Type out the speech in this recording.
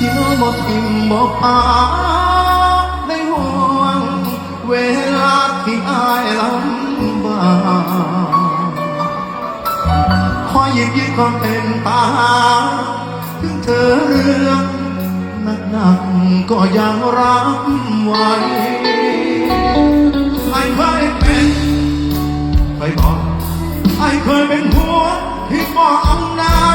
บ่ทิมบอกอาในห่วง เวลาที่อายลำบากคอยหยิบยืดความเป็นตา ถึงเธอเรื่องหนักก็ยังรับไหวไอ้เคยเป็นไคบอกไอ้เคยเป็นหัวที่บอกน้งอำนาจ